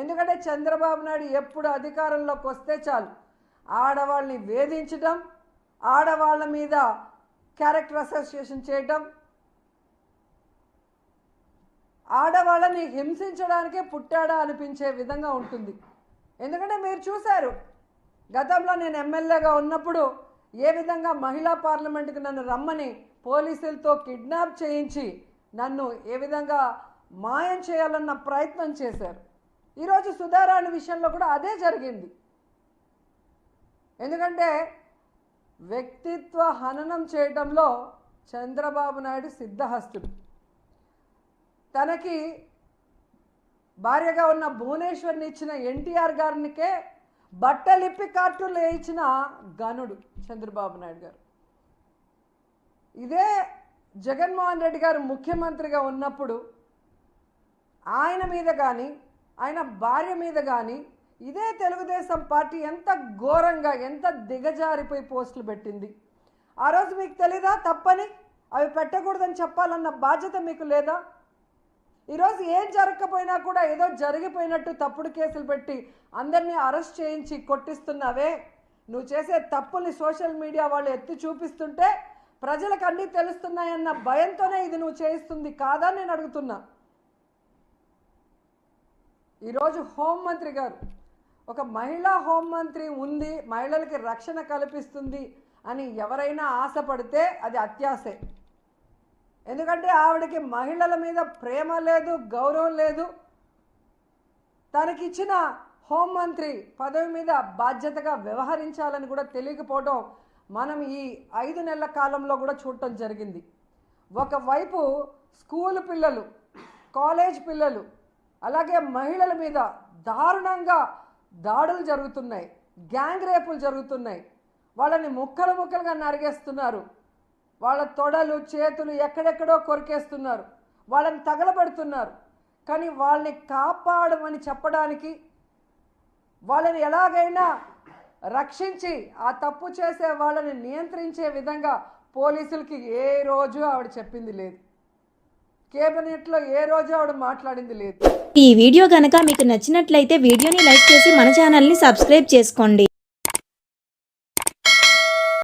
ఎందుకంటే చంద్రబాబు నాయుడు ఎప్పుడు అధికారంలోకి వస్తే చాలు. ఆడవాళ్ళని వేధించడం ఆడవాళ్ళ మీద క్యారెక్టర్ అసోసియేషన్ చేయటం ఆడవాళ్ళని హింసించడానికే పుట్టాడా అనిపించే విధంగా ఉంటుంది. ఎందుకంటే మీరు చూశారు గతంలో నేను ఎమ్మెల్యేగా ఉన్నప్పుడు ఏ విధంగా మహిళా పార్లమెంటుకి నన్ను రమ్మని పోలీసులతో కిడ్నాప్ చేయించి నన్ను ఏ విధంగా మాయం చేయాలన్న ప్రయత్నం చేశారు. ఈరోజు సుధారాణి విషయంలో కూడా అదే జరిగింది. ఎందుకంటే వ్యక్తిత్వ హననం చేయడంలో చంద్రబాబు నాయుడు సిద్ధహస్తుడు. తనకి భార్యగా ఉన్న భువనేశ్వర్ని ఇచ్చిన ఎన్టీఆర్ గారినికే బట్టలిప్పి కార్టూన్లు వేయించిన గనుడు చంద్రబాబు నాయుడు గారు. ఇదే జగన్మోహన్ రెడ్డి గారు ముఖ్యమంత్రిగా ఉన్నప్పుడు ఆయన మీద కానీ ఆయన భార్య మీద కానీ ఇదే తెలుగుదేశం పార్టీ ఎంత ఘోరంగా ఎంత దిగజారిపోయి పోస్టులు పెట్టింది. ఆ రోజు మీకు తెలీదా తప్పని? అవి పెట్టకూడదని చెప్పాలన్న బాధ్యత మీకు లేదా? ఈరోజు ఏం జరగకపోయినా కూడా ఏదో జరిగిపోయినట్టు తప్పుడు కేసులు పెట్టి అందరినీ అరెస్ట్ చేయించి కొట్టిస్తున్నావే. నువ్వు చేసే తప్పుల్ని సోషల్ మీడియా వాళ్ళు ఎత్తి చూపిస్తుంటే ప్రజలకు అన్నీ తెలుస్తున్నాయన్న భయంతోనే ఇది నువ్వు చేయిస్తుంది కాదా నేను అడుగుతున్నా. ఈరోజు హోంమంత్రి గారు ఒక మహిళా హోంమంత్రి ఉంది మహిళలకి రక్షణ కల్పిస్తుంది అని ఎవరైనా ఆశపడితే అది అత్యాసే ఎందుకంటే ఆవిడకి మహిళల మీద ప్రేమ లేదు గౌరవం లేదు. తనకిచ్చిన హోంమంత్రి పదవి మీద బాధ్యతగా వ్యవహరించాలని కూడా తెలియకపోవడం మనం ఈ ఐదు నెలల కాలంలో కూడా చూడటం జరిగింది. ఒకవైపు స్కూల్ పిల్లలు కాలేజ్ పిల్లలు అలాగే మహిళల మీద దారుణంగా దాడులు జరుగుతున్నాయి గ్యాంగ్ రేపులు జరుగుతున్నాయి. వాళ్ళని ముక్కలు ముక్కలుగా నరిగేస్తున్నారు. వాళ్ళ తొడలు చేతులు ఎక్కడెక్కడో కొరికేస్తున్నారు. వాళ్ళని తగలబెడుతున్నారు. కానీ వాళ్ళని కాపాడమని చెప్పడానికి వాళ్ళని ఎలాగైనా రక్షించి ఆ తప్పు చేసే వాళ్ళని నియంత్రించే విధంగా పోలీసులకి ఏ రోజు ఆవిడ చెప్పింది లేదు. కేబినెట్లో ఏ రోజు ఆవిడ మాట్లాడింది లేదు. ఈ వీడియో కనుక మీకు నచ్చినట్లయితే వీడియోని లైక్ చేసి మన ఛానల్ని సబ్స్క్రైబ్ చేసుకోండి.